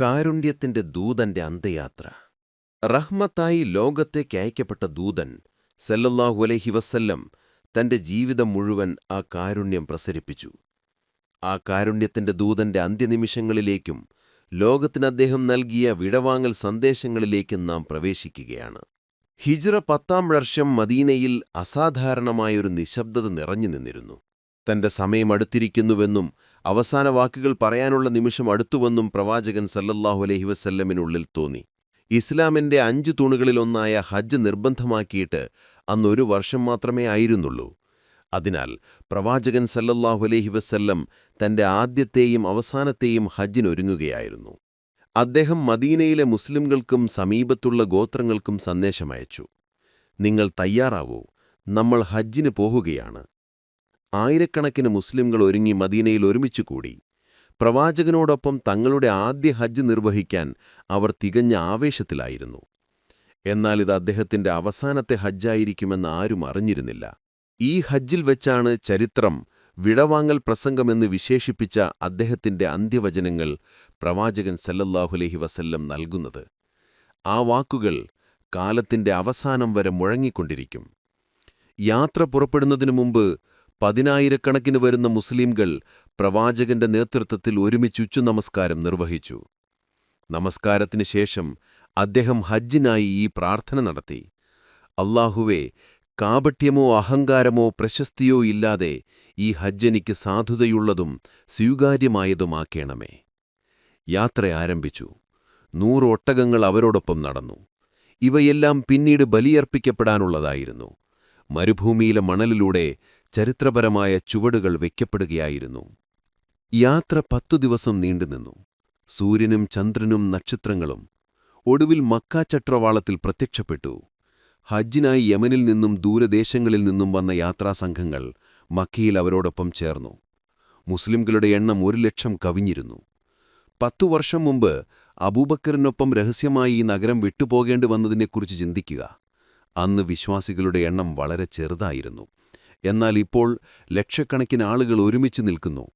കാരുണ്യത്തിന്റെ ദൂതന്റെ അന്ത്യയാത്ര. റഹ്മത്തായി ലോകത്തേക്ക് അയക്കപ്പെട്ട ദൂതൻ സല്ലല്ലാഹു അലൈഹി വസല്ലം തന്റെ ജീവിതം മുഴുവൻ ആ കാരുണ്യം പ്രസരിപ്പിച്ചു. ആ കാരുണ്യത്തിന്റെ ദൂതന്റെ അന്ത്യനിമിഷങ്ങളിലേക്കും ലോകത്തിന് അദ്ദേഹം നൽകിയ വിടവാങ്ങൽ സന്ദേശങ്ങളിലേക്കും നാം പ്രവേശിക്കുകയാണ്. ഹിജ്റ പത്താം വർഷം മദീനയിൽ അസാധാരണമായൊരു നിശബ്ദത നിറഞ്ഞു നിന്നിരുന്നു. തന്റെ സമയം അടുത്തിരിക്കുന്നുവെന്നും അവസാന വാക്കുകൾ പറയാനുള്ള നിമിഷം അടുത്തുവന്നും പ്രവാചകൻ സല്ലല്ലാഹു അലൈഹി വസല്ലമിനുള്ളിൽ തോന്നി. ഇസ്ലാമിന്റെ അഞ്ചു തൂണുകളിലൊന്നായ ഹജ്ജ് നിർബന്ധമാക്കിയിട്ട് അന്നൊരു വർഷം മാത്രമേ ആയിരുന്നുള്ളൂ. അതിനാൽ പ്രവാചകൻ സല്ലല്ലാഹു അലൈഹി വസല്ലം തന്റെ ആദ്യത്തെയും അവസാനത്തെയും ഹജ്ജിനൊരുങ്ങുകയായിരുന്നു. അദ്ദേഹം മദീനയിലെ മുസ്ലിംകൾക്കും സമീപത്തുള്ള ഗോത്രങ്ങൾക്കും സന്ദേശമയച്ചു. നിങ്ങൾ തയ്യാറാവൂ. നമ്മൾ ഹജ്ജിന് പോകുകയാണ് ആയിരക്കണക്കിന് മുസ്ലിംകൾ ഒരുങ്ങി മദീനയിൽ ഒരുമിച്ചു കൂടി. പ്രവാചകനോടൊപ്പം തങ്ങളുടെ ആദ്യ ഹജ്ജ് നിർവഹിക്കാൻ അവർ തികഞ്ഞ ആവേശത്തിലായിരുന്നു. എന്നാൽ ഇത് അദ്ദേഹത്തിന്റെ അവസാനത്തെ ഹജ്ജായിരിക്കുമെന്ന് ആരും അറിഞ്ഞിരുന്നില്ല. ഈ ഹജ്ജിൽ വെച്ചാണ് ചരിത്രം വിടവാങ്ങൽ പ്രസംഗമെന്ന് വിശേഷിപ്പിച്ച അദ്ദേഹത്തിന്റെ അന്ത്യവചനങ്ങൾ പ്രവാചകൻ സല്ലല്ലാഹുലഹി വസല്ലം നൽകുന്നത്. ആ വാക്കുകൾ കാലത്തിന്റെ അവസാനം വരെ മുഴങ്ങിക്കൊണ്ടിരിക്കും. യാത്ര പുറപ്പെടുന്നതിനു മുമ്പ് പതിനായിരക്കണക്കിന് വരുന്ന മുസ്ലിംകൾ പ്രവാചകന്റെ നേതൃത്വത്തിൽ ഒരുമിച്ചുച്ചു നമസ്കാരം നിർവഹിച്ചു. നമസ്കാരത്തിന് ശേഷം അദ്ദേഹം ഹജ്ജിനായി ഈ പ്രാർത്ഥന നടത്തി. അല്ലാഹുവേ കാപട്യമോ അഹങ്കാരമോ പ്രശസ്തിയോ ഇല്ലാതെ ഈ ഹജ്ജനിക്ക് സാധുതയുള്ളതും സ്വീകാര്യമായതുമാക്കേണമേ. യാത്ര ആരംഭിച്ചു. നൂറൊട്ടകങ്ങൾ അവരോടൊപ്പം നടന്നു. ഇവയെല്ലാം പിന്നീട് ബലിയർപ്പിക്കപ്പെടാനുള്ളതായിരുന്നു. മരുഭൂമിയിലെ മണലിലൂടെ ചരിത്രപരമായ ചുവടുകൾ വയ്ക്കപ്പെടുകയായിരുന്നു യാത്ര പത്തു ദിവസം നീണ്ടുനിന്നു. സൂര്യനും ചന്ദ്രനും നക്ഷത്രങ്ങളും ഒടുവിൽ മക്കാചട്രവാളത്തിൽ പ്രത്യക്ഷപ്പെട്ടു. ഹജ്ജിനായി യമനിൽ നിന്നും ദൂരദേശങ്ങളിൽ നിന്നും വന്ന യാത്രാസംഘങ്ങൾ മക്കയിൽ അവരോടൊപ്പം ചേർന്നു. മുസ്ലിംകളുടെ എണ്ണം ഒരു ലക്ഷം കവിഞ്ഞിരുന്നു. പത്തു വർഷം മുമ്പ് അബൂബക്കറിനൊപ്പം രഹസ്യമായി ഈ നഗരം വിട്ടുപോകേണ്ടി വന്നതിനെക്കുറിച്ച് ചിന്തിക്കുക. അന്ന് വിശ്വാസികളുടെ എണ്ണം വളരെ ചെറുതായിരുന്നു. എന്നാൽ ഇപ്പോൾ ലക്ഷക്കണക്കിന് ആളുകൾ ഒരുമിച്ച് നിൽക്കുന്നു.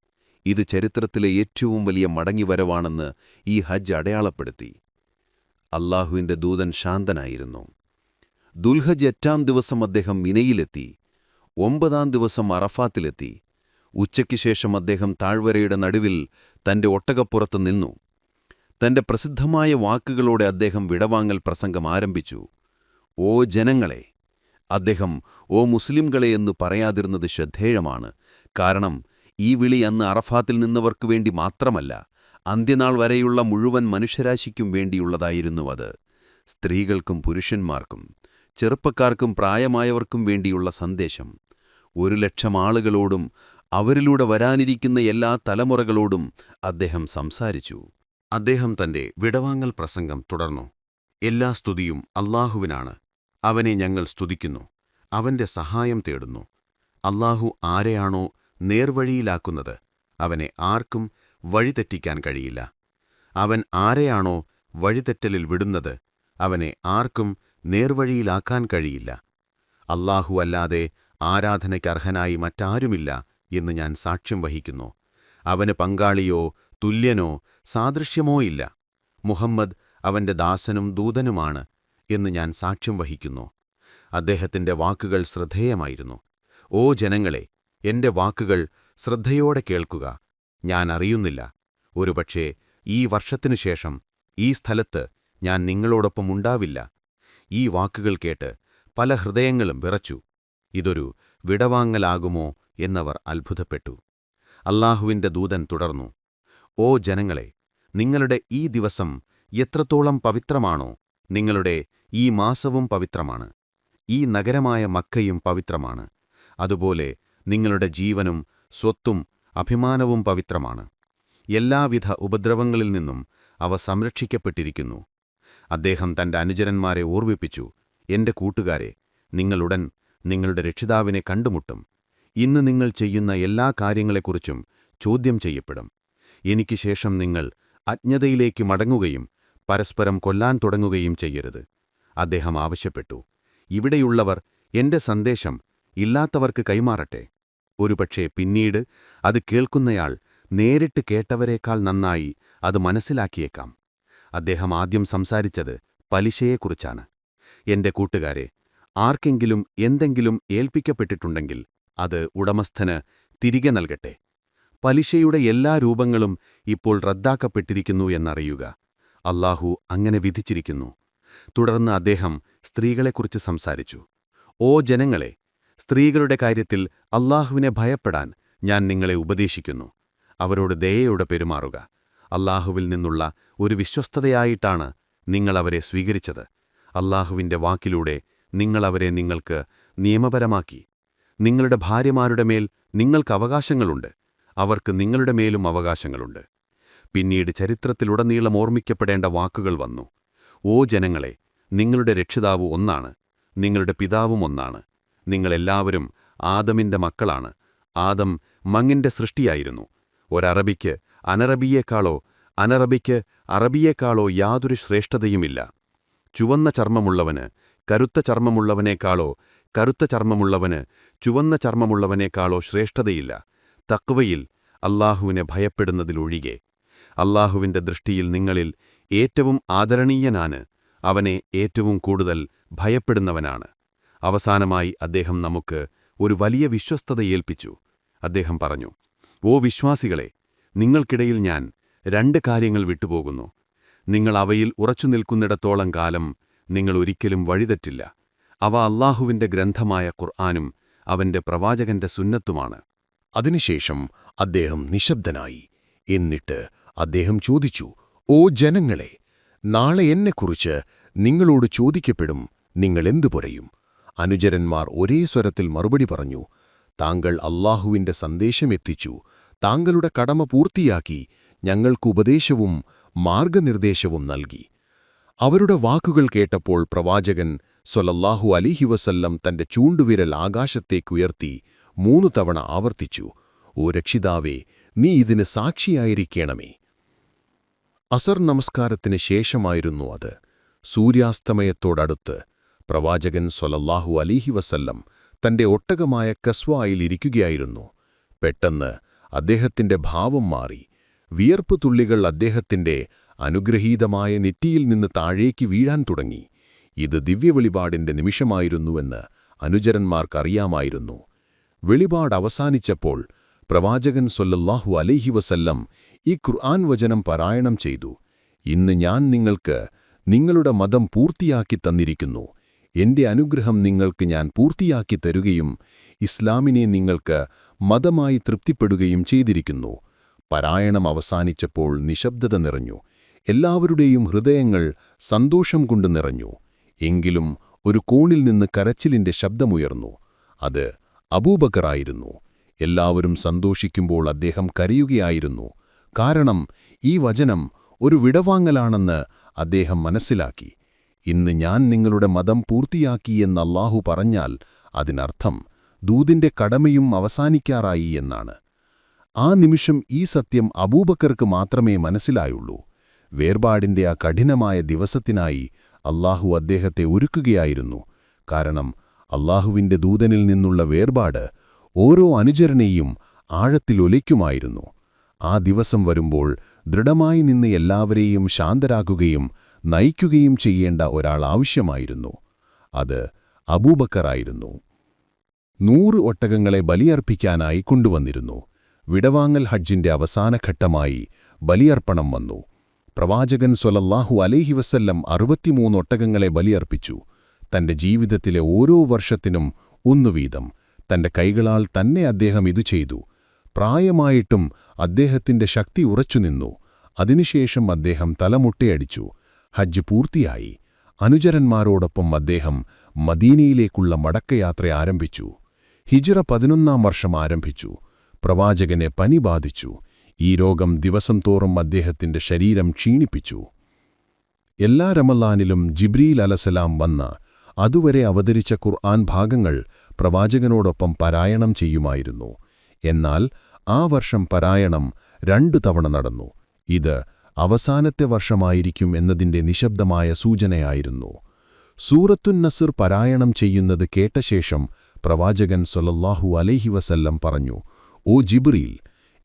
ഇത് ചരിത്രത്തിലെ ഏറ്റവും വലിയ മടങ്ങിവരവാണെന്ന് ഈ ഹജ്ജ് അടയാളപ്പെടുത്തി. അള്ളാഹുവിന്റെ ദൂതൻ ശാന്തനായിരുന്നു. ദുൽഹജ് എട്ടാം ദിവസം അദ്ദേഹം മിനയിലെത്തി. ഒമ്പതാം ദിവസം അറഫാത്തിലെത്തി. ഉച്ചയ്ക്ക് ശേഷം അദ്ദേഹം താഴ്വരയുടെ നടുവിൽ തന്റെ ഒട്ടകപ്പുറത്ത് നിന്നു. തന്റെ പ്രസിദ്ധമായ വാക്കുകളോടെ അദ്ദേഹം വിടവാങ്ങൽ പ്രസംഗം ആരംഭിച്ചു. ഓ ജനങ്ങളെ അദ്ദേഹം ഓ മുസ്ലിംകളെ എന്ന് പറയാതിരുന്നത് ശ്രദ്ധേയമാണ്. കാരണം ഈ വിളി അന്ന് അറഫാത്തിൽ നിന്നവർക്കു വേണ്ടി മാത്രമല്ല അന്ത്യനാൾ വരെയുള്ള മുഴുവൻ മനുഷ്യരാശിക്കും വേണ്ടിയുള്ളതായിരുന്നു അത്. സ്ത്രീകൾക്കും പുരുഷന്മാർക്കും ചെറുപ്പക്കാർക്കും പ്രായമായവർക്കും വേണ്ടിയുള്ള സന്ദേശം. ഒരു ലക്ഷം ആളുകളോടും അവരിലൂടെ വരാനിരിക്കുന്ന എല്ലാ തലമുറകളോടും അദ്ദേഹം സംസാരിച്ചു. അദ്ദേഹം തന്റെ വിടവാങ്ങൽ പ്രസംഗം തുടർന്നു. എല്ലാ സ്തുതിയും അല്ലാഹുവിനാണ് അവനെ ഞങ്ങൾ സ്തുതിക്കുന്നു. അവന്റെ സഹായം തേടുന്നു. അല്ലാഹു ആരെയാണോ നേർവഴിയിലാക്കുന്നത് അവനെ ആർക്കും വഴിതെറ്റിക്കാൻ കഴിയില്ല. അവൻ ആരെയാണോ വഴിതെറ്റലിൽ വിടുന്നത് അവനെ ആർക്കും നേർവഴിയിലാക്കാൻ കഴിയില്ല. അല്ലാഹു അല്ലാതെ ആരാധനയ്ക്കർഹനായി മറ്റാരുമില്ല എന്ന് ഞാൻ സാക്ഷ്യം വഹിക്കുന്നു. അവന് പങ്കാളിയോ തുല്യനോ സാദൃശ്യമോ ഇല്ല. മുഹമ്മദ് അവന്റെ ദാസനും ദൂതനുമാണ്. എന്ന് ഞാൻ സാക്ഷ്യം വഹിക്കുന്നു. അദ്ദേഹത്തിന്റെ വാക്കുകൾ ശ്രദ്ധേയമായിരുന്നു. ഓ ജനങ്ങളെ എന്റെ വാക്കുകൾ ശ്രദ്ധയോടെ കേൾക്കുക. ഞാൻ അറിയുന്നില്ല. ഒരുപക്ഷേ ഈ വർഷത്തിനു ശേഷം ഈ സ്ഥലത്ത് ഞാൻ നിങ്ങളോടൊപ്പം ഉണ്ടാവില്ല. ഈ വാക്കുകൾ കേട്ട് പല ഹൃദയങ്ങളും വിറച്ചു. ഇതൊരു വിടവാങ്ങലാകുമോ എന്നവർ അത്ഭുതപ്പെട്ടു. അല്ലാഹുവിന്റെ ദൂതൻ തുടർന്നു. ഓ ജനങ്ങളെ നിങ്ങളുടെ ഈ ദിവസം എത്രത്തോളം പവിത്രമാണോ. നിങ്ങളുടെ ഈ മാസവും പവിത്രമാണ്. ഈ നഗരമായ മക്കയും പവിത്രമാണ്. അതുപോലെ നിങ്ങളുടെ ജീവനും സ്വത്തും അഭിമാനവും പവിത്രമാണ്. എല്ലാവിധ ഉപദ്രവങ്ങളിൽ നിന്നും അവ സംരക്ഷിക്കപ്പെട്ടിരിക്കുന്നു. അദ്ദേഹം തന്റെ അനുചരന്മാരെ ഓർമ്മിപ്പിച്ചു എന്റെ കൂട്ടുകാരെ നിങ്ങളുടൻ നിങ്ങളുടെ രക്ഷിതാവിനെ കണ്ടുമുട്ടും. ഇന്ന് നിങ്ങൾ ചെയ്യുന്ന എല്ലാ കാര്യങ്ങളെക്കുറിച്ചും ചോദ്യം ചെയ്യപ്പെടും. എനിക്ക് ശേഷം നിങ്ങൾ അജ്ഞതയിലേക്ക് മടങ്ങുകയും പരസ്പരം കൊല്ലാൻ തുടങ്ങുകയും ചെയ്യരുത്. അദ്ദേഹം ആവശ്യപ്പെട്ടു. ഇവിടെയുള്ളവർ എന്റെ സന്ദേശം ഇല്ലാത്തവർക്ക് കൈമാറട്ടെ. ഒരുപക്ഷേ പിന്നീട് അത് കേൾക്കുന്നയാൾ നേരിട്ട് കേട്ടവരേക്കാൾ നന്നായി അത് മനസ്സിലാക്കിയേക്കാം. അദ്ദേഹം ആദ്യം സംസാരിച്ചത് പലിശയെക്കുറിച്ചാണ്. എന്റെ കൂട്ടുകാരെ ആർക്കെങ്കിലും എന്തെങ്കിലും ഏൽപ്പിക്കപ്പെട്ടിട്ടുണ്ടെങ്കിൽ അത് ഉടമസ്ഥന് തിരികെ നൽകട്ടെ. പലിശയുടെ എല്ലാ രൂപങ്ങളും ഇപ്പോൾ റദ്ദാക്കപ്പെട്ടിരിക്കുന്നു എന്നറിയുക. അല്ലാഹു അങ്ങനെ വിധിച്ചിരിക്കുന്നു. തുടർന്ന് അദ്ദേഹം സ്ത്രീകളെക്കുറിച്ച് സംസാരിച്ചു. ഓ ജനങ്ങളെ സ്ത്രീകളുടെ കാര്യത്തിൽ അള്ളാഹുവിനെ ഭയപ്പെടാൻ ഞാൻ നിങ്ങളെ ഉപദേശിക്കുന്നു. അവരോട് ദയയോടെ പെരുമാറുക. അല്ലാഹുവിൽ നിന്നുള്ള ഒരു വിശ്വസ്തതയായിട്ടാണ് നിങ്ങളവരെ സ്വീകരിച്ചത്. അല്ലാഹുവിന്റെ വാക്കിലൂടെ നിങ്ങളവരെ നിങ്ങൾക്ക് നിയമപരമാക്കി. നിങ്ങളുടെ ഭാര്യമാരുടെ മേൽ നിങ്ങൾക്ക് അവകാശങ്ങളുണ്ട്. അവർക്ക് നിങ്ങളുടെ മേലും അവകാശങ്ങളുണ്ട്. പിന്നീട് ചരിത്രത്തിലുടനീളം ഓർമ്മിക്കപ്പെടേണ്ട വാക്കുകൾ വന്നു. ഓ ജനങ്ങളെ നിങ്ങളുടെ രക്ഷിതാവ് ഒന്നാണ് നിങ്ങളുടെ പിതാവും ഒന്നാണ് നിങ്ങളെല്ലാവരും ആദമിന്റെ മക്കളാണ് ആദം മങ്ങിന്റെ സൃഷ്ടിയായിരുന്നു. ഒരറബിക്ക് അനറബിയേക്കാളോ അനറബിക്ക് അറബിയേക്കാളോ യാതൊരു ശ്രേഷ്ഠതയുമില്ല. ചുവന്ന ചർമ്മമുള്ളവന് കരുത്ത ചർമ്മമുള്ളവനേക്കാളോ കറുത്ത ചർമ്മമുള്ളവന് ചുവന്ന ചർമ്മമുള്ളവനേക്കാളോ ശ്രേഷ്ഠതയില്ല. തക്വയിൽ അല്ലാഹുവിനെ ഭയപ്പെടുന്നതിലൊഴികെ. അല്ലാഹുവിന്റെ ദൃഷ്ടിയിൽ നിങ്ങളിൽ ഏറ്റവും ആദരണീയനാണ്. അവനെ ഏറ്റവും കൂടുതൽ ഭയപ്പെടുന്നവനാണ്. അവസാനമായി അദ്ദേഹം നമുക്ക് ഒരു വലിയ വിശ്വസ്തത ഏൽപ്പിച്ചു അദ്ദേഹം പറഞ്ഞു ഓ വിശ്വാസികളെ നിങ്ങൾക്കിടയിൽ ഞാൻ രണ്ട് കാര്യങ്ങൾ വിട്ടുപോകുന്നു. നിങ്ങൾ അവയിൽ ഉറച്ചു നിൽക്കുന്നിടത്തോളം കാലം നിങ്ങൾ ഒരിക്കലും വഴിതെറ്റില്ല. അവ അല്ലാഹുവിന്റെ ഗ്രന്ഥമായ ഖുർആാനും അവന്റെ പ്രവാചകന്റെ സുന്നത്തുമാണ്. അതിനുശേഷം അദ്ദേഹം നിശബ്ദനായി. എന്നിട്ട് അദ്ദേഹം ചോദിച്ചു ഓ ജനങ്ങളെ നാളെ എന്നെക്കുറിച്ച് നിങ്ങളോട് ചോദിക്കപ്പെടും നിങ്ങളെന്തു പറയും? അനുചരന്മാർ ഒരേ സ്വരത്തിൽ മറുപടി പറഞ്ഞു താങ്കൾ അല്ലാഹുവിന്റെ സന്ദേശമെത്തിച്ചു താങ്കളുടെ കടമ പൂർത്തിയാക്കി ഞങ്ങൾക്ക് ഉപദേശവും മാർഗനിർദ്ദേശവും നൽകി. അവരുടെ വാക്കുകൾ കേട്ടപ്പോൾ പ്രവാചകൻ സൊലല്ലാഹു അലിഹി വസല്ലം തന്റെ ചൂണ്ടുവിരൽ ആകാശത്തേക്കുയർത്തി മൂന്നു തവണ ആവർത്തിച്ചു ഓ രക്ഷിതാവേ നീ ഇതിന് സാക്ഷിയായിരിക്കണമേ. അസർ നമസ്കാരത്തിന് ശേഷമായിരുന്നു അത്. സൂര്യാസ്തമയത്തോടടുത്ത് പ്രവാചകൻ സൊലല്ലാഹു അലിഹി വസല്ലം തന്റെ ഒട്ടകമായ കസ്വായിൽ ഇരിക്കുകയായിരുന്നു. പെട്ടെന്ന് അദ്ദേഹത്തിന്റെ ഭാവം മാറി. വിയർപ്പ് തുള്ളികൾ അദ്ദേഹത്തിന്റെ അനുഗ്രഹീതമായ നെറ്റിയിൽ നിന്ന് താഴേക്ക് വീഴാൻ തുടങ്ങി. ഇത് ദിവ്യവെളിപാടിന്റെ നിമിഷമായിരുന്നുവെന്ന് അനുചരന്മാർക്കറിയാമായിരുന്നു. വെളിപാട് അവസാനിച്ചപ്പോൾ പ്രവാചകൻ സൊല്ലല്ലാഹു അലൈഹി വസല്ലം ഈ ഖുർആൻ വചനം പാരായണം ചെയ്തു. ഇന്ന് ഞാൻ നിങ്ങൾക്ക് നിങ്ങളുടെ മതം പൂർത്തിയാക്കി തന്നിരിക്കുന്നു. എന്റെ അനുഗ്രഹം നിങ്ങൾക്ക് ഞാൻ പൂർത്തിയാക്കി തരുകയും ഇസ്ലാമിനെ നിങ്ങൾക്ക് മതമായി തൃപ്തിപ്പെടുകയും ചെയ്തിരിക്കുന്നു. പാരായണം അവസാനിച്ചപ്പോൾ നിശബ്ദത നിറഞ്ഞു. എല്ലാവരുടെയും ഹൃദയങ്ങൾ സന്തോഷം കൊണ്ട് നിറഞ്ഞു. എങ്കിലും ഒരു കോണിൽ നിന്ന് കരച്ചിലിന്റെ ശബ്ദമുയർന്നു. അത് അബൂബക്കറായിരുന്നു. എല്ലാവരും സന്തോഷിക്കുമ്പോൾ അദ്ദേഹം കരയുകയായിരുന്നു. കാരണം ഈ വചനം ഒരു വിടവാങ്ങലാണെന്ന് അദ്ദേഹം മനസ്സിലാക്കി. ഇന്ന് ഞാൻ നിങ്ങളുടെ മതം പൂർത്തിയാക്കി എന്ന് അല്ലാഹു പറഞ്ഞാൽ അതിനർത്ഥം ദൂതിന്റെ കടമയും അവസാനിക്കാറായി എന്നാണ്. ആ നിമിഷം ഈ സത്യം അബൂബക്കർക്ക് മാത്രമേ മനസ്സിലായുള്ളൂ. വേർപാടിന്റെ ആ കഠിനമായ ദിവസത്തിനായി അല്ലാഹു അദ്ദേഹത്തെ ഒരുക്കുകയായിരുന്നു. കാരണം അല്ലാഹുവിന്റെ ദൂതനിൽ നിന്നുള്ള വേർപാട് ഓരോ അനുചരനെയും ആഴത്തിലൊലിക്കുമായിരുന്നു ആ ദിവസം വരുമ്പോൾ ദൃഢമായി നിന്ന് എല്ലാവരെയും ശാന്തരാക്കുകയും നയിക്കുകയും ചെയ്യേണ്ട ഒരാൾ ആവശ്യമായിരുന്നു. അത് അബൂബക്കറായിരുന്നു നൂറ് ഒട്ടകങ്ങളെ ബലിയർപ്പിക്കാനായി കൊണ്ടുവന്നിരുന്നു. വിടവാങ്ങൽ ഹജ്ജിന്റെ അവസാന ഘട്ടമായി ബലിയർപ്പണം വന്നു. പ്രവാചകൻ സൊലല്ലാഹു അലൈഹി വസ്ല്ലം അറുപത്തിമൂന്ന് ഒട്ടകങ്ങളെ ബലിയർപ്പിച്ചു. തന്റെ ജീവിതത്തിലെ ഓരോ വർഷത്തിനും ഒന്നുവീതം തന്റെ കൈകളാൽ തന്നെ അദ്ദേഹം ഇതു ചെയ്തു. പ്രായമായിട്ടും അദ്ദേഹത്തിന്റെ ശക്തി ഉറച്ചുനിന്നു അതിനുശേഷം അദ്ദേഹം തലമുട്ടയടിച്ചു. ഹജ്ജ് പൂർത്തിയായി. അനുചരന്മാരോടൊപ്പം അദ്ദേഹം മദീനയിലേക്കുള്ള മടക്കയാത്ര ആരംഭിച്ചു. ഹിജ്റ പതിനൊന്നാം വർഷം ആരംഭിച്ചു. പ്രവാചകനെ പനി ബാധിച്ചു. ഈ രോഗം ദിവസം തോറും അദ്ദേഹത്തിന്റെ ശരീരം ക്ഷീണിപ്പിച്ചു. എല്ലാ റമലാനിലും ജിബ്രീൽ അലസലാം വന്ന അതുവരെ അവതരിച്ച ഖുർആൻ ഭാഗങ്ങൾ പ്രവാചകനോടൊപ്പം പാരായണം ചെയ്യുമായിരുന്നു. എന്നാൽ ആ വർഷം പാരായണം രണ്ടു തവണ നടന്നു. ഇത് അവസാനത്തെ വർഷമായിരിക്കും എന്നതിന്റെ നിശബ്ദമായ സൂചനയായിരുന്നു. സൂറത്തുൻ നസിർ പാരായണം ചെയ്യുന്നത് കേട്ട ശേഷം പ്രവാചകൻ സൊല്ലാഹു അലൈഹി വസല്ലം പറഞ്ഞു ഓ ജിബ്രീൽ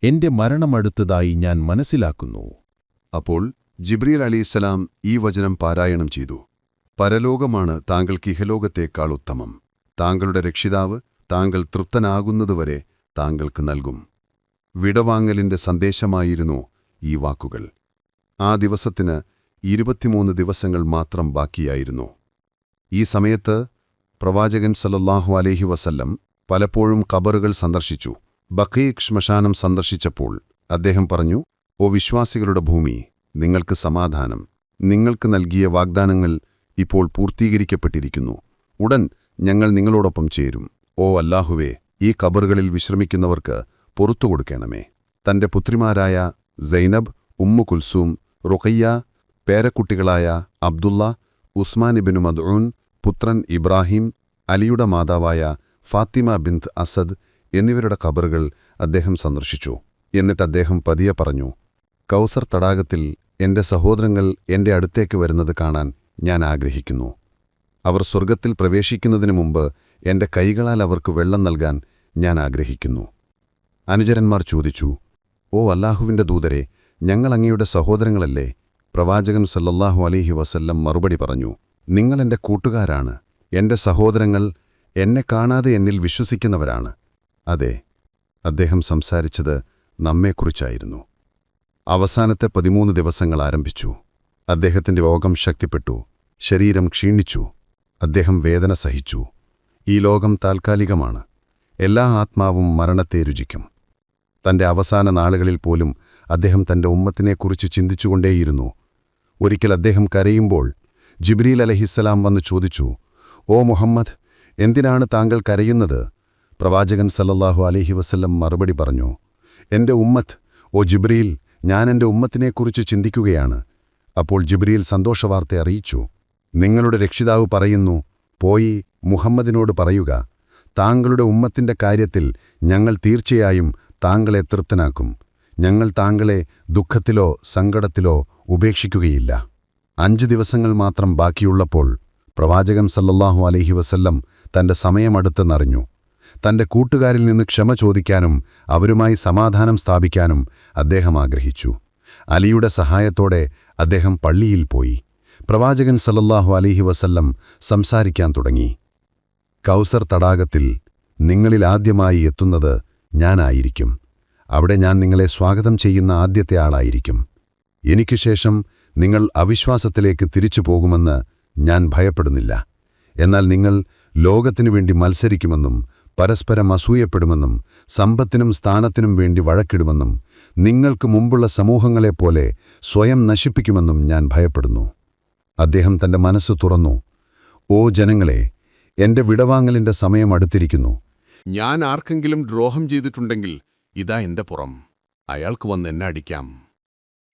എന്റെ മരണമടുത്തതായി ഞാൻ മനസ്സിലാക്കുന്നു. അപ്പോൾ ജിബ്രീൽ അലിയിസ്സലാം ഈ വചനം പാരായണം ചെയ്തു. പരലോകമാണ് താങ്കൾക്ക് ഇഹലോകത്തേക്കാൾ ഉത്തമം. താങ്കളുടെ രക്ഷിതാവ് താങ്കൾ തൃപ്തനാകുന്നതുവരെ താങ്കൾക്ക് നൽകും. വിടവാങ്ങലിന്റെ സന്ദേശമായിരുന്നു ഈ വാക്കുകൾ. ആ ദിവസത്തിന് ഇരുപത്തിമൂന്ന് ദിവസങ്ങൾ മാത്രം ബാക്കിയായിരുന്നു. ഈ സമയത്ത് പ്രവാചകൻ സല്ലല്ലാഹു അലൈഹി വസല്ലം പലപ്പോഴും കബറുകൾ സന്ദർശിച്ചു. ബഖീഖ് ശ്മശാനം സന്ദർശിച്ചപ്പോൾ അദ്ദേഹം പറഞ്ഞു ഓ വിശ്വാസികളുടെ ഭൂമി നിങ്ങൾക്ക് സമാധാനം. നിങ്ങൾക്ക് നൽകിയ വാഗ്ദാനങ്ങൾ ഇപ്പോൾ പൂർത്തീകരിക്കപ്പെട്ടിരിക്കുന്നു. ഉടൻ ഞങ്ങൾ നിങ്ങളോടൊപ്പം ചേരും. ഓ അല്ലാഹുവേ ഈ കബറുകളിൽ വിശ്രമിക്കുന്നവർക്ക് പുറത്തു കൊടുക്കണമേ. തന്റെ പുത്രിമാരായ സൈനബ് ഉമ്മു കുൽസൂം റുഖയ്യ പേരക്കുട്ടികളായ അബ്ദുള്ള ഉസ്മാൻ ഇബിനു മദ്ഊൻ പുത്രൻ ഇബ്രാഹിം അലിയുടെ മാതാവായ ഫാത്തിമ ബിന്ത് അസദ് എന്നിവരുടെ കബറുകൾ അദ്ദേഹം സന്ദർശിച്ചു. എന്നിട്ട് അദ്ദേഹം പതിയെ പറഞ്ഞു കൗസർ തടാകത്തിൽ എന്റെ സഹോദരങ്ങൾ എന്റെ അടുത്തേക്ക് വരുന്നത് കാണാൻ ഞാൻ ആഗ്രഹിക്കുന്നു. അവർ സ്വർഗത്തിൽ പ്രവേശിക്കുന്നതിന് മുമ്പ് എന്റെ കൈകളാൽ അവർക്ക് വെള്ളം നൽകാൻ ഞാൻ ആഗ്രഹിക്കുന്നു. അനുചരന്മാർ ചോദിച്ചു ഓ അല്ലാഹുവിന്റെ ദൂതരെ ഞങ്ങൾ അങ്ങയുടെ സഹോദരങ്ങളല്ലേ? പ്രവാചകൻ സല്ലല്ലാഹു അലൈഹി വസല്ലം മറുപടി പറഞ്ഞു നിങ്ങൾ എന്റെ കൂട്ടുകാരാണ്. എന്റെ സഹോദരങ്ങൾ എന്നെ കാണാതെ എന്നിൽ വിശ്വസിക്കുന്നവരാണ്. അതെ അദ്ദേഹം സംസാരിച്ചത് നമ്മെക്കുറിച്ചായിരുന്നു. അവസാനത്തെ പതിമൂന്ന് ദിവസങ്ങൾ ആരംഭിച്ചു. അദ്ദേഹത്തിന്റെ രോഗം ശക്തിപ്പെട്ടു. ശരീരം ക്ഷീണിച്ചു. അദ്ദേഹം വേദന സഹിച്ചു. ഈ ലോകം താൽക്കാലികമാണ്. എല്ലാ ആത്മാവും മരണത്തെ രുചിക്കും. തന്റെ അവസാന നാളുകളിൽ പോലും അദ്ദേഹം തന്റെ ഉമ്മത്തിനെക്കുറിച്ച് ചിന്തിച്ചുകൊണ്ടേയിരുന്നു. ഒരിക്കൽ അദ്ദേഹം കരയുമ്പോൾ ജിബ്രീൽ അലഹിസ്സലാം വന്ന് ചോദിച്ചു ഓ മുഹമ്മദ് എന്തിനാണ് താങ്കൾ കരയുന്നത്? പ്രവാചകൻ സല്ലല്ലാഹു അലഹി വസ്ല്ലം മറുപടി പറഞ്ഞു എന്റെ ഉമ്മത്ത് ഓ ജിബ്രീൽ ഞാൻ എന്റെ ഉമ്മത്തിനെക്കുറിച്ച് ചിന്തിക്കുകയാണ്. അപ്പോൾ ജിബ്രീൽ സന്തോഷവാർത്ത അറിയിച്ചു. നിങ്ങളുടെ രക്ഷിതാവ് പറയുന്നു പോയി മുഹമ്മദിനോട് പറയുക. താങ്കളുടെ ഉമ്മത്തിന്റെ കാര്യത്തിൽ ഞങ്ങൾ തീർച്ചയായും താങ്കളെ തൃപ്തനാക്കും. ഞങ്ങൾ താങ്കളെ ദുഃഖത്തിലോ സങ്കടത്തിലോ ഉപേക്ഷിക്കുകയില്ല. അഞ്ച് ദിവസങ്ങൾ മാത്രം ബാക്കിയുള്ളപ്പോൾ പ്രവാചകൻ സല്ലല്ലാഹു അലഹി വസല്ലം തന്റെ സമയമടുത്തെന്നറിഞ്ഞു. തന്റെ കൂട്ടുകാരിൽ നിന്ന് ക്ഷമ ചോദിക്കാനും അവരുമായി സമാധാനം സ്ഥാപിക്കാനും അദ്ദേഹം ആഗ്രഹിച്ചു. അലിയുടെ സഹായത്തോടെ അദ്ദേഹം പള്ളിയിൽ പോയി. പ്രവാചകൻ സല്ലല്ലാഹു അലൈഹി വസല്ലം സംസാരിക്കാൻ തുടങ്ങി. കൗസർ തടാകത്തിൽ നിങ്ങളിൽ ആദ്യമായി എത്തുന്നത് ഞാനായിരിക്കും. അവിടെ ഞാൻ നിങ്ങളെ സ്വാഗതം ചെയ്യുന്ന ആദ്യത്തെ ആളായിരിക്കും. എനിക്കു ശേഷം നിങ്ങൾ അവിശ്വാസത്തിലേക്ക് തിരിച്ചു പോകുമെന്ന് ഞാൻ ഭയപ്പെടുന്നില്ല. എന്നാൽ നിങ്ങൾ ലോകത്തിനു വേണ്ടി മത്സരിക്കുമെന്നും പരസ്പരം അസൂയപ്പെടുമെന്നും സമ്പത്തിനും സ്ഥാനത്തിനും വേണ്ടി വഴക്കിടുമെന്നും നിങ്ങൾക്ക് മുമ്പുള്ള സമൂഹങ്ങളെപ്പോലെ സ്വയം നശിപ്പിക്കുമെന്നും ഞാൻ ഭയപ്പെടുന്നു. അദ്ദേഹം തന്റെ മനസ്സ് തുറന്നു. ഓ ജനങ്ങളെ എന്റെ വിടവാങ്ങലിന്റെ സമയം അടുത്തിരിക്കുന്നു. ഞാൻ ആർക്കെങ്കിലും ദ്രോഹം ചെയ്തിട്ടുണ്ടെങ്കിൽ ഇതാ എന്റെ പുറം. അയാൾക്ക് വന്ന് എന്നെ അടിക്കാം.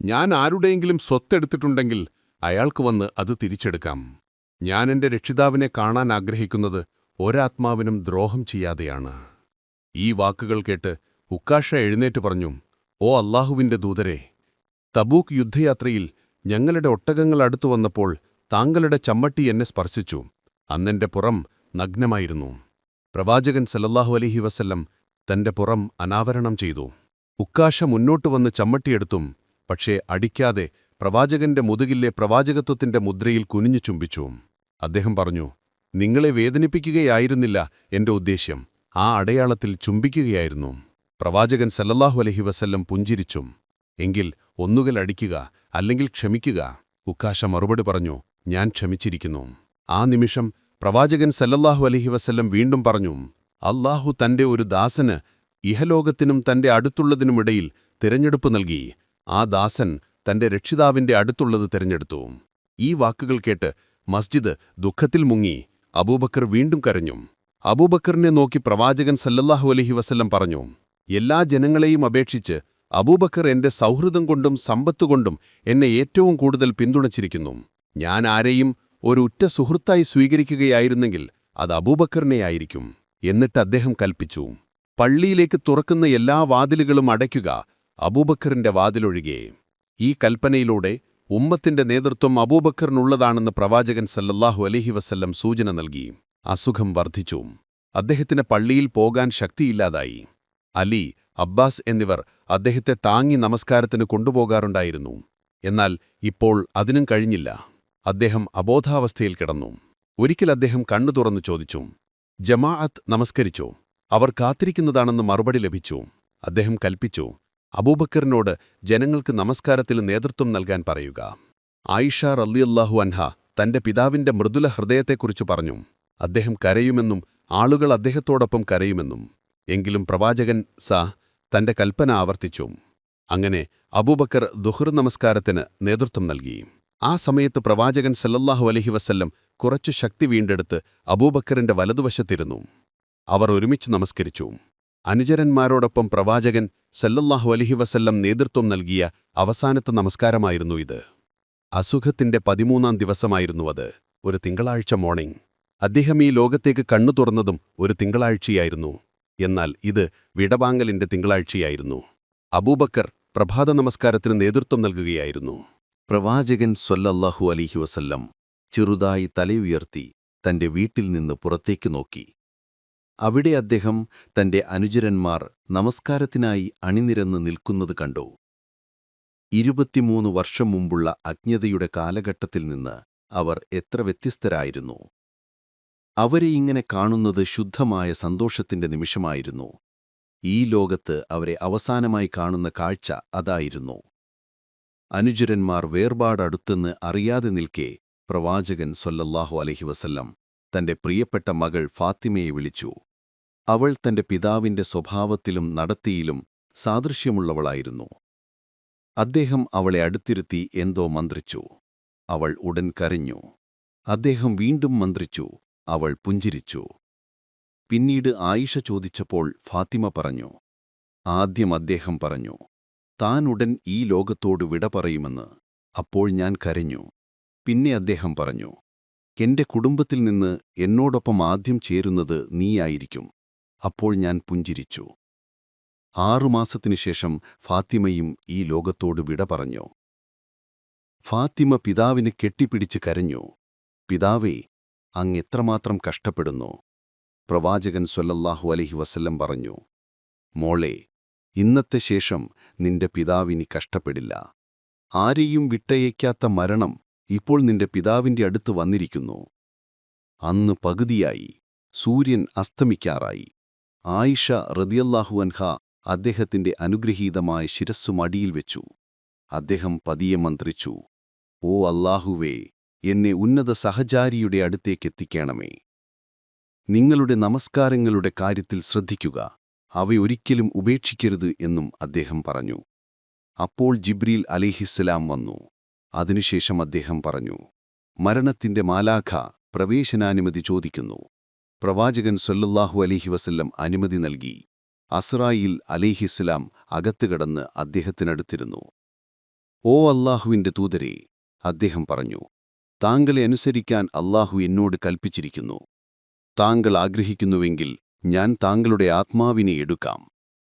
ഞാൻ ആരുടെയെങ്കിലും സ്വത്തെടുത്തിട്ടുണ്ടെങ്കിൽ അയാൾക്ക് വന്ന് അത് തിരിച്ചെടുക്കാം. ഞാൻ എന്റെ രക്ഷിതാവിനെ കാണാൻ ആഗ്രഹിക്കുന്നത് ഒരാത്മാവിനും ദ്രോഹം ചെയ്യാതെയാണ്. ഈ വാക്കുകൾ കേട്ട് ഉക്കാഷ എഴുന്നേറ്റ് പറഞ്ഞു ഓ അള്ളാഹുവിന്റെ ദൂതരെ തബൂക്ക് യുദ്ധയാത്രയിൽ ഞങ്ങളുടെ ഒട്ടകങ്ങൾ അടുത്തു വന്നപ്പോൾ താങ്കളുടെ ചമ്മട്ടി എന്നെ സ്പർശിച്ചു. അന്നെന്റെ പുറം നഗ്നമായിരുന്നു. പ്രവാചകൻ സല്ലല്ലാഹു അലഹി വസല്ലം തന്റെ പുറം അനാവരണം ചെയ്തു. ഉക്കാശ മുന്നോട്ടു വന്ന് ചമ്മട്ടിയെടുത്തും പക്ഷേ അടിക്കാതെ പ്രവാചകന്റെ മുതുകിലെ പ്രവാചകത്വത്തിന്റെ മുദ്രയിൽ കുനിഞ്ഞു ചുംബിച്ചു. അദ്ദേഹം പറഞ്ഞു നിങ്ങളെ വേദനിപ്പിക്കുകയായിരുന്നില്ല എന്റെ ഉദ്ദേശ്യം. ആ അടയാളത്തിൽ ചുംബിക്കുകയായിരുന്നു. പ്രവാചകൻ സല്ലല്ലാഹു അലഹി വസല്ലം പുഞ്ചിരിച്ചും എങ്കിൽ ഒന്നുകിൽ അടിക്കുക അല്ലെങ്കിൽ ക്ഷമിക്കുക. ഉക്കാശ മറുപടി പറഞ്ഞു ഞാൻ ക്ഷമിച്ചിരിക്കുന്നു. ആ നിമിഷം പ്രവാചകൻ സല്ലല്ലാഹു അലഹി വസ്ല്ലം വീണ്ടും പറഞ്ഞു അല്ലാഹു തന്റെ ഒരു ദാസന് ഇഹലോകത്തിനും തന്റെ അടുത്തുള്ളതിനുമിടയിൽ തിരഞ്ഞെടുപ്പ് നൽകി. ആ ദാസൻ തന്റെ രക്ഷിതാവിന്റെ അടുത്തുള്ളത് തിരഞ്ഞെടുത്തു. ഈ വാക്കുകൾ കേട്ട് മസ്ജിദ് ദുഃഖത്തിൽ മുങ്ങി. അബൂബക്കർ വീണ്ടും കരഞ്ഞു. അബൂബക്കറിനെ നോക്കി പ്രവാചകൻ സല്ലല്ലാഹു അലഹി വസ്ല്ലം പറഞ്ഞു എല്ലാ ജനങ്ങളെയും അപേക്ഷിച്ച് അബൂബക്കർ എന്റെ സൗഹൃദം കൊണ്ടും സമ്പത്തുകൊണ്ടും എന്നെ ഏറ്റവും കൂടുതൽ പിന്തുണച്ചിരിക്കുന്നു. ഞാൻ ആരെയും ഒരു ഉറ്റ സുഹൃത്തായി സ്വീകരിക്കുകയായിരുന്നെങ്കിൽ അത് അബൂബക്കറിനെയായിരിക്കും എന്നിട്ട് അദ്ദേഹം കൽപ്പിച്ചു. പള്ളിയിലേക്ക് തുറക്കുന്ന എല്ലാ വാതിലുകളും അടയ്ക്കുക അബൂബക്കറിന്റെ വാതിലൊഴികെ. ഈ കൽപ്പനയിലൂടെ ഉമ്മത്തിന്റെ നേതൃത്വം അബൂബക്കറിനുള്ളതാണെന്ന് പ്രവാചകൻ സല്ലല്ലാഹു അലഹി വസല്ലം സൂചന നൽകി. അസുഖം വർദ്ധിച്ചു. അദ്ദേഹത്തിന് പള്ളിയിൽ പോകാൻ ശക്തിയില്ലാതായി. അലി അബ്ബാസ് എന്നിവർ അദ്ദേഹത്തെ താങ്ങി നമസ്കാരത്തിന് കൊണ്ടുപോകാറുണ്ടായിരുന്നു. എന്നാൽ ഇപ്പോൾ അതിനും കഴിഞ്ഞില്ല. അദ്ദേഹം അബോധാവസ്ഥയിൽ കിടന്നു. ഒരിക്കൽ അദ്ദേഹം കണ്ണു തുറന്നു ചോദിച്ചു ജമാഅത്ത് നമസ്കരിച്ചു? അവർ കാത്തിരിക്കുന്നതാണെന്ന് മറുപടി ലഭിച്ചു. അദ്ദേഹം കൽപ്പിച്ചു അബൂബക്കറിനോട് ജനങ്ങൾക്ക് നമസ്കാരത്തിൽ നേതൃത്വം നൽകാൻ പറയുക. ആയിഷ റല്ലിയല്ലാഹു അൻഹ തന്റെ പിതാവിന്റെ മൃദുല ഹൃദയത്തെക്കുറിച്ച് പറഞ്ഞു. അദ്ദേഹം കരയുമെന്നും ആളുകൾ അദ്ദേഹത്തോടൊപ്പം കരയുമെന്നും. എങ്കിലും പ്രവാചകൻ സ തന്റെ കൽപ്പന ആവർത്തിച്ചു. അങ്ങനെ അബൂബക്കർ ദുഹർ നമസ്കാരത്തിന് നേതൃത്വം നൽകി. ആ സമയത്ത് പ്രവാചകൻ സല്ലല്ലാഹു അലഹി വസ്ല്ലം കുറച്ചു ശക്തി വീണ്ടെടുത്ത് അബൂബക്കറിന്റെ വലതുവശത്തിരുന്നു. അവർ ഒരുമിച്ച് നമസ്കരിച്ചു. അനുചരന്മാരോടൊപ്പം പ്രവാചകൻ സല്ലല്ലാഹു അലഹി വസല്ലം നേതൃത്വം നൽകിയ അവസാനത്തെ നമസ്കാരമായിരുന്നു ഇത്. അസുഖത്തിന്റെ പതിമൂന്നാം ദിവസമായിരുന്നു അത്. ഒരു തിങ്കളാഴ്ച മോർണിംഗ്. അദ്ദേഹം ഈ ലോകത്തേക്ക് കണ്ണു തുറന്നതും ഒരു തിങ്കളാഴ്ചയായിരുന്നു. എന്നാൽ ഇത് വിടവാങ്ങലിന്റെ തിങ്കളാഴ്ചയായിരുന്നു. അബൂബക്കർ പ്രഭാത നമസ്കാരത്തിന് നേതൃത്വം നൽകുകയായിരുന്നു. പ്രവാചകൻ സ്വല്ലല്ലാഹു അലിഹി വസല്ലം ചെറുതായി തലയുയർത്തി തന്റെ വീട്ടിൽ നിന്ന് പുറത്തേക്ക് നോക്കി. അവിടെ അദ്ദേഹം തന്റെ അനുചരന്മാർ നമസ്കാരത്തിനായി അണിനിരന്ന് നിൽക്കുന്നത് കണ്ടു. ഇരുപത്തിമൂന്ന് വർഷം മുമ്പുള്ള അജ്ഞതയുടെ കാലഘട്ടത്തിൽ നിന്ന് അവർ എത്ര വ്യത്യസ്തരായിരുന്നു. അവരെ ഇങ്ങനെ കാണുന്നത് ശുദ്ധമായ സന്തോഷത്തിന്റെ നിമിഷമായിരുന്നു. ഈ ലോകത്ത് അവരെ അവസാനമായി കാണുന്ന കാഴ്ച അതായിരുന്നു. അനുചരന്മാർ വേർപാടടുത്തെന്ന് അറിയാതെ നിൽക്കെ പ്രവാചകൻ സൊല്ലല്ലാഹു അലഹി വസല്ലം തന്റെ പ്രിയപ്പെട്ട മകൾ ഫാത്തിമയെ വിളിച്ചു. അവൾ തന്റെ പിതാവിന്റെ സ്വഭാവത്തിലും നടത്തിയിലും സാദൃശ്യമുള്ളവളായിരുന്നു. അദ്ദേഹം അവളെ അടുത്തിരുത്തി എന്തോ മന്ത്രിച്ചു. അവൾ ഉടൻ കരഞ്ഞു. അദ്ദേഹം വീണ്ടും മന്ത്രിച്ചു അവൾ പുഞ്ചിരിച്ചു. പിന്നീട് ആയിഷ ചോദിച്ചപ്പോൾ ഫാത്തിമ പറഞ്ഞു ആദ്യം അദ്ദേഹം പറഞ്ഞു താനുടൻ ഈ ലോകത്തോട് വിട പറയുമെന്ന്. അപ്പോൾ ഞാൻ കരഞ്ഞു. പിന്നെ അദ്ദേഹം പറഞ്ഞു എന്റെ കുടുംബത്തിൽ നിന്ന് എന്നോടൊപ്പം ആദ്യം ചേരുന്നത് നീയായിരിക്കും. അപ്പോൾ ഞാൻ പുഞ്ചിരിച്ചു. ആറുമാസത്തിനു ശേഷം ഫാത്തിമയും ഈ ലോകത്തോട് വിട പറഞ്ഞു. ഫാത്തിമ പിതാവിന് കെട്ടിപ്പിടിച്ച് കരഞ്ഞു. പിതാവേ അങ്ങ് എത്രമാത്രം കഷ്ടപ്പെടുന്നു. പ്രവാചകൻ സ്വല്ലല്ലാഹു അലഹി വസല്ലം പറഞ്ഞു മോളെ ഇന്നത്തെ ശേഷം നിന്റെ പിതാവിനി കഷ്ടപ്പെടില്ല. ആരെയും വിട്ടയയ്ക്കാത്ത മരണം ഇപ്പോൾ നിന്റെ പിതാവിന്റെ അടുത്ത് വന്നിരിക്കുന്നു. അന്ന് പകുതിയായി സൂര്യൻ അസ്തമിക്കാറായി. ആയിഷ റതിയല്ലാഹു അൻഹ അദ്ദേഹത്തിന്റെ അനുഗ്രഹീതമായ ശിരസ്സുമടിയിൽ വെച്ചു. അദ്ദേഹം പതിയെ മന്ത്രിച്ചു ഓ അല്ലാഹുവേ എന്നെ ഉന്നത സഹചാരിയുടെ അടുത്തേക്കെത്തിക്കണമേ. നിങ്ങളുടെ നമസ്കാരങ്ങളുടെ കാര്യത്തിൽ ശ്രദ്ധിക്കുക. അവയൊരിക്കലും ഉപേക്ഷിക്കരുത് എന്നും അദ്ദേഹം പറഞ്ഞു. അപ്പോൾ ജിബ്രീൽ അലിഹിസ്സലാം വന്നു. അതിനുശേഷം അദ്ദേഹം പറഞ്ഞു മരണത്തിന്റെ മാലാഖ പ്രവേശനാനുമതി ചോദിക്കുന്നു. പ്രവാചകൻ സൊല്ലാഹു അലിഹി വസല്ലം അനുമതി നൽകി. അസ്രായിൽ അലിഹിസ്സലാം അകത്തുകടന്ന് അദ്ദേഹത്തിനടുത്തിരുന്നു. ഓ അല്ലാഹുവിന്റെ തൂതരെ അദ്ദേഹം പറഞ്ഞു താങ്കളെ അനുസരിക്കാൻ അല്ലാഹു എന്നോട് കൽപ്പിച്ചിരിക്കുന്നു. താങ്കൾ ആഗ്രഹിക്കുന്നുവെങ്കിൽ ഞാൻ താങ്കളുടെ ആത്മാവിനെ എടുക്കാം.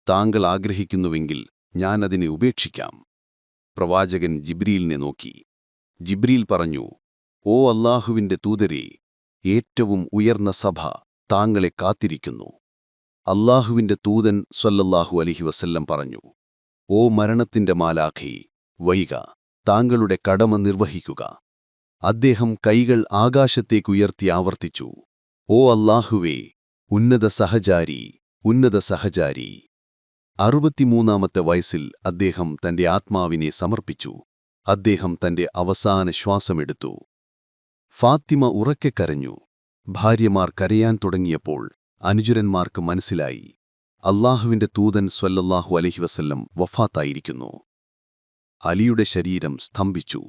താങ്കൾ ആഗ്രഹിക്കുന്നുവെങ്കിൽ ഞാൻ അതിനെ ഉപേക്ഷിക്കാം. പ്രവാചകൻ ജിബ്രീലിനെ നോക്കി. ജിബ്രീൽ പറഞ്ഞു ഓ അല്ലാഹുവിന്റെ തൂതരെ ഏറ്റവും ഉയർന്ന സഭ താങ്കളെ കാത്തിരിക്കുന്നു. അല്ലാഹുവിന്റെ തൂതൻ സ്വല്ലല്ലാഹു അലിഹി വസല്ലം പറഞ്ഞു ഓ മരണത്തിന്റെ മാലാഖി വൈക താങ്കളുടെ കടമ നിർവഹിക്കുക. അദ്ദേഹം കൈകൾ ആകാശത്തേക്കുയർത്തി ആവർത്തിച്ചു. ഓ അല്ലാഹുവേ ഉന്നത സഹചാരി ഉന്നത സഹചാരി. അറുപത്തിമൂന്നാമത്തെ വയസ്സിൽ അദ്ദേഹം തന്റെ ആത്മാവിനെ സമർപ്പിച്ചു. അദ്ദേഹം തന്റെ അവസാന ശ്വാസമെടുത്തു. ഫാത്തിമ ഉറക്കെ കരഞ്ഞു. ഭാര്യമാർ കരയാൻ തുടങ്ങിയപ്പോൾ അനുചരന്മാർക്ക് മനസ്സിലായി. അല്ലാഹുവിന്റെ തൂതൻ സ്വല്ലല്ലാഹു അലഹി വസല്ലം വഫാത്തായിരിക്കുന്നു. അലിയുടെ ശരീരം സ്തംഭിച്ചു.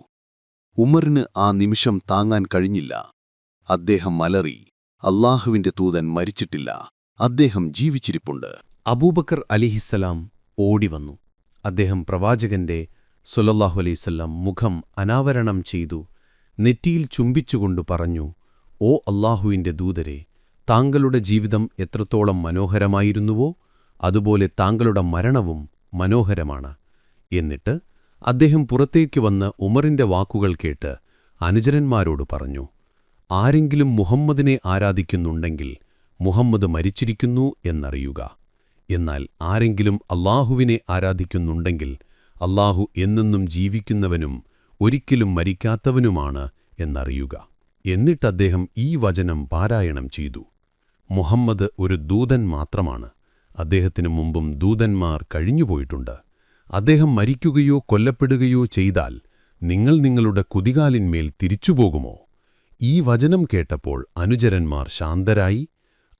ഉമറിന് ആ നിമിഷം താങ്ങാൻ കഴിഞ്ഞില്ല. അദ്ദേഹം മലറി അള്ളാഹുവിന്റെ തൂതൻ മരിച്ചിട്ടില്ല. അദ്ദേഹം ജീവിച്ചിരിപ്പുണ്ട്. അബൂബക്കർ അലിഹിസ്സലാം ഓടിവന്നു. അദ്ദേഹം പ്രവാചകന്റെ സുലല്ലാഹു അലൈവല്ലം മുഖം അനാവരണം ചെയ്തു. നെറ്റിയിൽ ചുംബിച്ചുകൊണ്ടു പറഞ്ഞു ഓ അള്ളാഹുവിന്റെ ദൂതരെ താങ്കളുടെ ജീവിതം എത്രത്തോളം മനോഹരമായിരുന്നുവോ അതുപോലെ താങ്കളുടെ മരണവും മനോഹരമാണ് എന്നിട്ട് അദ്ദേഹം പുറത്തേക്ക് വന്ന് ഉമറിന്റെ വാക്കുകൾ കേട്ട് അനുചരന്മാരോട് പറഞ്ഞു ആരെങ്കിലും മുഹമ്മദിനെ ആരാധിക്കുന്നുണ്ടെങ്കിൽ മുഹമ്മദ് മരിച്ചിരിക്കുന്നു എന്നറിയുക. എന്നാൽ ആരെങ്കിലും അള്ളാഹുവിനെ ആരാധിക്കുന്നുണ്ടെങ്കിൽ അള്ളാഹു എന്നെന്നും ജീവിക്കുന്നവനും ഒരിക്കലും മരിക്കാത്തവനുമാണ് എന്നറിയുക എന്നിട്ടദ്ദേഹം ഈ വചനം പാരായണം ചെയ്തു. മുഹമ്മദ് ഒരു ദൂതൻ മാത്രമാണ്. അദ്ദേഹത്തിനു മുമ്പും ദൂതന്മാർ കഴിഞ്ഞുപോയിട്ടുണ്ട്. അദ്ദേഹം മരിക്കുകയോ കൊല്ലപ്പെടുകയോ ചെയ്താൽ നിങ്ങൾ നിങ്ങളുടെ കുതികാലിന്മേൽ തിരിച്ചുപോകുമോ? ഈ വചനം കേട്ടപ്പോൾ അനുചരന്മാർ ശാന്തരായി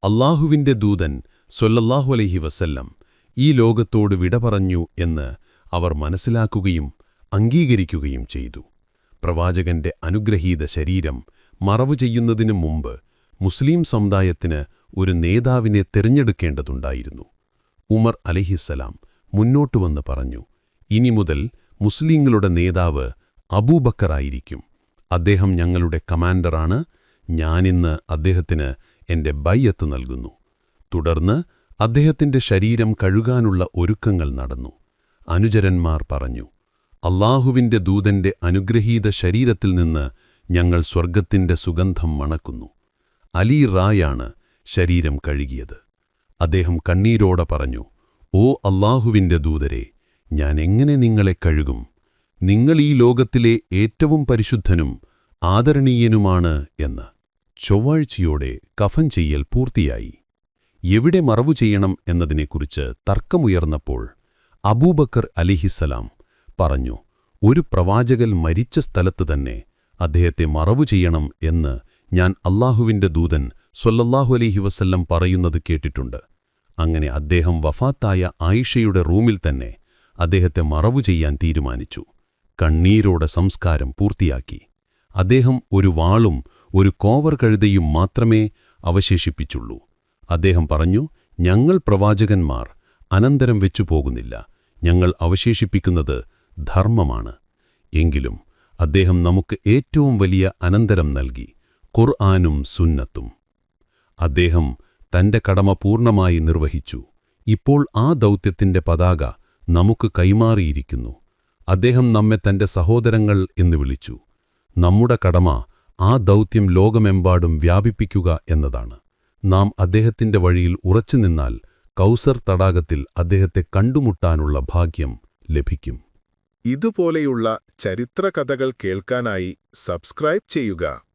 അള്ളാഹുവിന്റെ ദൂതൻ സൊല്ലല്ലാഹു അലഹി വസല്ലം ഈ ലോകത്തോട് വിട പറഞ്ഞു എന്ന് അവർ മനസ്സിലാക്കുകയും അംഗീകരിക്കുകയും ചെയ്തു. പ്രവാചകന്റെ അനുഗ്രഹീത ശരീരം മറവു ചെയ്യുന്നതിനു മുമ്പ് മുസ്ലിം സമുദായത്തിന് ഒരു നേതാവിനെ തിരഞ്ഞെടുക്കേണ്ടതുണ്ടായിരുന്നു. ഉമർ അലിഹിസ്സലാം മുന്നോട്ടു വന്ന് പറഞ്ഞു ഇനി മുതൽ മുസ്ലിങ്ങളുടെ നേതാവ് അബൂബക്കറായിരിക്കും അദ്ദേഹം ഞങ്ങളുടെ കമാൻഡറാണ്. ഞാനിന്ന് അദ്ദേഹത്തിന് എന്റെ ബയ്യത്ത് നൽകുന്നു. തുടർന്ന് അദ്ദേഹത്തിന്റെ ശരീരം കഴുകാനുള്ള ഒരുക്കങ്ങൾ നടന്നു. അനുചരന്മാർ പറഞ്ഞു അള്ളാഹുവിന്റെ ദൂതന്റെ അനുഗ്രഹീത ശരീരത്തിൽ നിന്ന് ഞങ്ങൾ സ്വർഗത്തിന്റെ സുഗന്ധം മണക്കുന്നു. അലി റായാണ് ശരീരം കഴുകിയത്. അദ്ദേഹം കണ്ണീരോടെ പറഞ്ഞു ഓ അള്ളാഹുവിന്റെ ദൂതരെ ഞാൻ എങ്ങനെ നിങ്ങളെ കഴുകും? നിങ്ങൾ ഈ ലോകത്തിലെ ഏറ്റവും പരിശുദ്ധനും ആദരണീയനുമാണ് എന്ന് ചൊവ്വാഴ്ചയോടെ കഫൻ ചെയ്യൽ പൂർത്തിയായി. എവിടെ മറവു ചെയ്യണം എന്നതിനെക്കുറിച്ച് തർക്കമുയർന്നപ്പോൾ അബൂബക്കർ അലിഹിസലാം പറഞ്ഞു ഒരു പ്രവാചകൽ മരിച്ച സ്ഥലത്ത് തന്നെ അദ്ദേഹത്തെ മറവു ചെയ്യണം എന്ന് ഞാൻ അള്ളാഹുവിന്റെ ദൂതൻ സ്വല്ലല്ലാഹു അലൈഹി വസല്ലം പറയുന്നത് കേട്ടിട്ടുണ്ട്. അങ്ങനെ അദ്ദേഹം വഫാത്തായ ആയിഷയുടെ റൂമിൽ തന്നെ അദ്ദേഹത്തെ മറവു ചെയ്യാൻ തീരുമാനിച്ചു. കണ്ണീരോടെ സംസ്കാരം പൂർത്തിയാക്കി. അദ്ദേഹം ഒരു വാളും ഒരു കോവർ കഴുതയും മാത്രമേ അവശേഷിപ്പിച്ചുള്ളൂ. അദ്ദേഹം പറഞ്ഞു ഞങ്ങൾ പ്രവാചകന്മാർ അനന്തരം വെച്ചു പോകുന്നില്ല. ഞങ്ങൾ അവശേഷിപ്പിക്കുന്നത് ധർമ്മമാണ്. എങ്കിലും അദ്ദേഹം നമുക്ക് ഏറ്റവും വലിയ അനന്തരം നൽകി ഖുർആാനും സുന്നത്തും. അദ്ദേഹം തന്റെ കടമ പൂർണമായി നിർവഹിച്ചു. ഇപ്പോൾ ആ ദൗത്യത്തിന്റെ പതാക നമുക്ക് കൈമാറിയിരിക്കുന്നു. അദ്ദേഹം നമ്മെ തന്റെ സഹോദരങ്ങൾ എന്ന് വിളിച്ചു. നമ്മുടെ കടമ ആ ദൗത്യം ലോകമെമ്പാടും വ്യാപിപ്പിക്കുക എന്നതാണ്. നാം അദ്ദേഹത്തിന്റെ വഴിയിൽ ഉറച്ചു നിന്നാൽ കൗസർ തടാകത്തിൽ അദ്ദേഹത്തെ കണ്ടുമുട്ടാനുള്ള ഭാഗ്യം ലഭിക്കും. ഇതുപോലെയുള്ള ചരിത്രകഥകൾ കേൾക്കാനായി സബ്സ്ക്രൈബ് ചെയ്യുക.